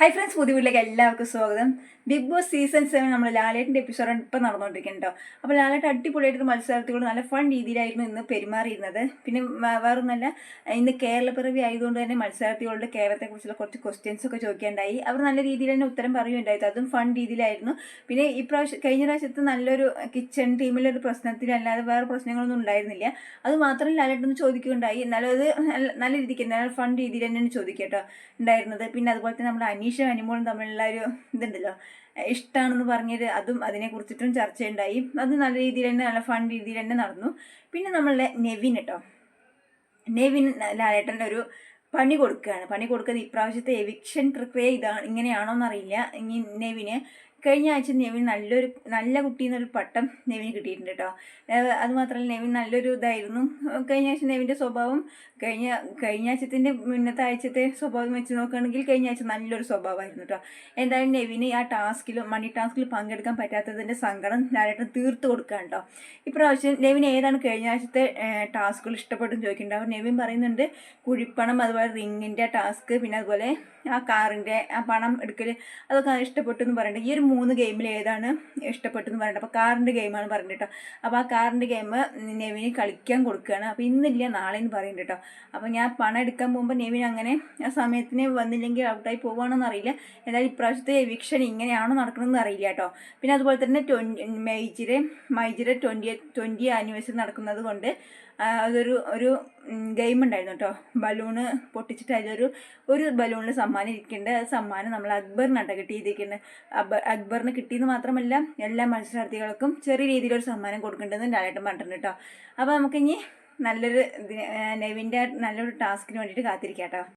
Hi friends പുതിയ വീട്ടിലേക്ക് എല്ലാവർക്കും സ്വാഗതം. ബിഗ് ബോസ് സീസൺ സെവൻ നമ്മൾ ലാലേട്ടിന്റെ എപ്പിസോഡ് ഇപ്പം നടന്നുകൊണ്ടിരിക്കുന്നുണ്ടോ അപ്പോൾ ലാലേട്ട് അടിപൊളിയായിട്ട് മത്സരത്തിലൂടെ നല്ല ഫൺ രീതിയിലായിരുന്നു ഇന്ന് പെരുമാറിയിരുന്നത്. പിന്നെ വേറെ വേറൊന്നല്ല ഇന്ന് കേരളപ്പിറവി ആയതുകൊണ്ട് തന്നെ മത്സരാർത്ഥികളുടെ കേരളത്തെക്കുറിച്ചുള്ള കുറച്ച് ക്വസ്റ്റ്യൻസ് ഒക്കെ ചോദിക്കേണ്ടായി അവർ നല്ല രീതിയിൽ തന്നെ ഉത്തരം പറയുകയുണ്ടായത് അതും ഫൺ രീതിയിലായിരുന്നു. പിന്നെ ഈ പ്രാവശ്യം കഴിഞ്ഞ പ്രാവശ്യത്ത് നല്ലൊരു കിച്ചൺ ടീമിലൊരു പ്രശ്നത്തിലല്ലാതെ വേറെ പ്രശ്നങ്ങളൊന്നും ഉണ്ടായിരുന്നില്ല. അത് മാത്രം ലാലേട്ടൊന്ന് ചോദിക്കുകയുണ്ടായി. എന്നാലും അത് നല്ല- രീതിക്ക് നല്ല ഫൺ രീതിയിൽ തന്നെയാണ് ചോദിക്കുക കേട്ടോ ഉണ്ടായിരുന്നത്. പിന്നെ അതുപോലെ തന്നെ നമ്മുടെ അനീഷും അനിമോളും തമ്മിലുള്ള ഒരു ഇതുണ്ടല്ലോ ഇഷ്ടമാണെന്ന് പറഞ്ഞത് അതും അതിനെ കുറിച്ചിട്ടും ചർച്ചയുണ്ടായി. അത് നല്ല രീതിയിൽ തന്നെ നല്ല ഫൺ രീതിയിൽ തന്നെ നടന്നു. പിന്നെ നമ്മളുടെ നെവിൻ കേട്ടോ നെവിൻ ലാലേട്ടന്റെ ഒരു പണി കൊടുക്കുകയാണ്. പണി കൊടുക്കുന്നത് ഇപ്രാവശ്യത്തെ എവിക്ഷൻ പ്രക്രിയ ഇതാണ് ഇങ്ങനെയാണോ എന്നറിയില്ല ഇനി നെവിന് കഴിഞ്ഞ ആഴ്ച നെവിൻ നല്ലൊരു നല്ല കുട്ടി എന്നൊരു പട്ടം നെവിന് കിട്ടിയിട്ടുണ്ട് കേട്ടോ അതുമാത്രമല്ല അത് മാത്രമല്ല നെവിൻ നല്ലൊരു ഇതായിരുന്നു. കഴിഞ്ഞ ആഴ്ച നെവിന്റെ സ്വഭാവം കഴിഞ്ഞ കഴിഞ്ഞ ആഴ്ചത്തിന്റെ മുന്നത്തെ ആഴ്ചത്തെ സ്വഭാവം വെച്ച് നോക്കുകയാണെങ്കിൽ കഴിഞ്ഞ ആഴ്ച നല്ലൊരു സ്വഭാവമായിരുന്നു കേട്ടോ എന്തായാലും നെവിന് ആ ടാസ്കിലും മണി ടാസ്കിൽ പങ്കെടുക്കാൻ പറ്റാത്തതിന്റെ സങ്കടം ലാലേട്ടൻ തീർത്ത് കൊടുക്കുകയാണ് കേട്ടോ ഇപ്രാവശ്യം നെവിൻ ഏതാണ് കഴിഞ്ഞ ആഴ്ചത്തെ ടാസ്കുകൾ ഇഷ്ടപ്പെട്ടെന്ന് ചോദിക്കുന്നുണ്ട്. അവർ നെവിൻ പറയുന്നുണ്ട് കുഴിപ്പണം അതുപോലെ റിങ്ങിന്റെ ടാസ്ക് പിന്നെ അതുപോലെ ആ കാറിന്റെ ആ പണം എടുക്കൽ അതൊക്കെ ഇഷ്ടപ്പെട്ടു എന്ന് പറയുന്നുണ്ട്. ഈ ഒരു മൂന്ന് ഗെയിമിൽ ഏതാണ് ഇഷ്ടപ്പെട്ടു എന്ന് പറയുന്നത് അപ്പോൾ കാറിന്റെ ഗെയിമാണ് പറഞ്ഞു കേട്ടോ അപ്പോൾ ആ കാറിന്റെ ഗെയിം നെവിന് കളിക്കാൻ കൊടുക്കുകയാണ് അപ്പോൾ ഇന്നില്ല നാളെ എന്ന് പറയുന്നുണ്ട് കേട്ടോ അപ്പോൾ ഞാൻ പണം എടുക്കാൻ പോകുമ്പോൾ നെവിൻ അങ്ങനെ ആ സമയത്തിന് വന്നില്ലെങ്കിൽ ഔട്ടായി പോകുവാണെന്ന് അറിയില്ല എന്തായാലും ഇപ്രാവശ്യത്തെ എവിക്ഷൻ ഇങ്ങനെയാണോ നടക്കണമെന്ന് അറിയില്ല കേട്ടോ പിന്നെ അതുപോലെ തന്നെ ട്വന്റി മൈജിരെ ട്വന്റി ട്വന്റി ആനിവേഴ്സറി നടക്കുന്നത് കൊണ്ട് അതൊരു ഒരു ഗെയിം ഉണ്ടായിരുന്നു കേട്ടോ ബലൂണ് പൊട്ടിച്ചിട്ട് അതിലൊരു ഒരു ബലൂണിൽ സമ്മാനം ഇരിക്കേണ്ട. സമ്മാനം നമ്മൾ അക്ബറിനാട്ടോ കിട്ടിയിരിക്കുന്നത് അക്ബർ അക്ബറിന് കിട്ടിയെന്ന് മാത്രമല്ല എല്ലാ മത്സരാർത്ഥികൾക്കും ചെറിയ രീതിയിലൊരു സമ്മാനം കൊടുക്കേണ്ടതെന്ന് ലാലേട്ടൻ പറഞ്ഞിട്ടുണ്ട് കേട്ടോ അപ്പോൾ നമുക്കിനി നല്ലൊരു നെവിന്റെ നല്ലൊരു ടാസ്കിന് വേണ്ടിയിട്ട് കാത്തിരിക്കാം കേട്ടോ